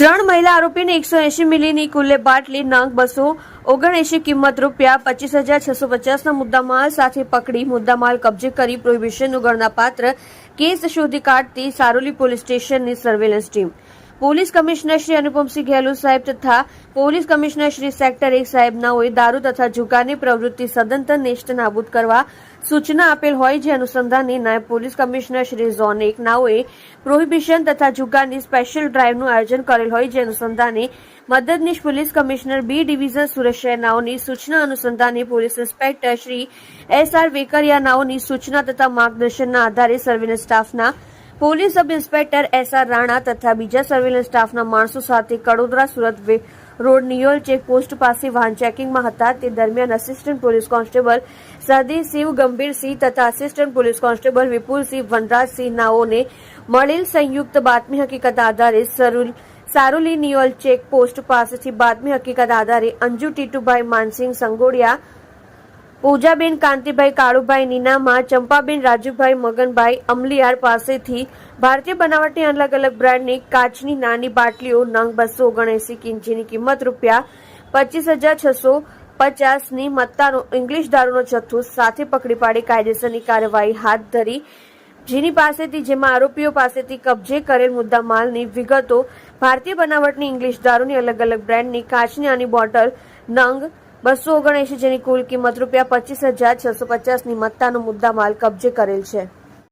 ત્રણ મહિલા આરોપીને એકસો એંશી મિલીની કુલ્લે બાટલી, નંગ, બસો ઓગણએંશી કિંમત રૂપિયા પચીસ હજાર છસો પચાસના મુદ્દામાલ સાથે પકડી મુદ્દામાલ કબજે કરી પ્રોહિબિશનનું ગણનાપાત્ર કેસ શોધી કાઢતી સારોલી પોલીસ સ્ટેશનની surveillance team. Police commissioner Shri Anupamsinh Gehlot સાહેબ તથા પોલીસ કમિશનર શ્રી સેક્ટર એક સાહેબનાઓએ દારૂ તથા જુગારની પ્રવૃત્તિ સદંતર નિષ્ઠ નાબૂદ કરવા સૂચના આપેલ હોય જે અનુસંધાને નાયબ પોલીસ કમિશનર શ્રી ઝોન એક પ્રોહિબિશન તથા જુગારની સ્પેશિયલ ડ્રાઇવનું આયોજન કરેલ હોય જે અનુસંધાને મદદનીશ પોલીસ કમિશનર બી ડિવિઝન સુરક્ષા શહેર સૂચના અનુસંધાને police inspector Shri S R Vekaria નાઓની સૂચના તથા માર્ગદર્શનના આધારે સર્વેલન્સ સ્ટાફના police sub inspector S R Rana તથા બીજા સર્વેલન્સ સ્ટાફના માણસો સાથે કડોદરા સુરત રોડ નિયોલ ચેકપોસ્ટ પાસે વાહન ચેકિંગમાં હતા. તે દરમિયાન આસિસ્ટન્ટ પોલીસ કોન્સ્ટેબલ સાદી શિવ ગંભીરસિંહ તથા assistant police constable Vipulsinh Vanrajsinh નાઓને મળેલ સંયુક્ત બાતમી હકીકત આધારે સરુલ સારોલી નિયોલ ચેકપોસ્ટ પાસેથી બાતમી હકીકત આધારે અંજુ ટીટુભાઈ માનસિંહ સંગોડિયા પૂજાબેન કાંતિભાઈ, કાળુભાઈ, નીનામા, ચંપાબેન, રાજુભાઈ, મગનભાઈ, અમલીયાર પાસેથી ભારતીય બનાવટની અલગ અલગ બ્રાન્ડની કાચની નાની બાટલીઓ નંગ બસો ઓગણએસી કિંચીની કિંમત રૂપિયા પચીસ હજાર છસો પચાસની મત્તાનો ઇંગ્લિશ દારૂનો જથ્થો સાથે પકડી પાડી કાયદેસરની કાર્યવાહી હાથ ધરી. જેની પાસેથી, જેમાં આરોપીઓ પાસેથી કબજે કરેલ મુદ્દા માલની વિગતો ભારતીય બનાવટની ઇંગ્લિશ દારૂની અલગ અલગ બ્રાન્ડની કાચની આની બોટલ નંગ બસો ઓગણએંશી જેની કુલ કિંમત રૂપિયા પચીસ હજાર છસો પચાસની મત્તાનો મુદ્દા માલ કબજે કરેલ છે.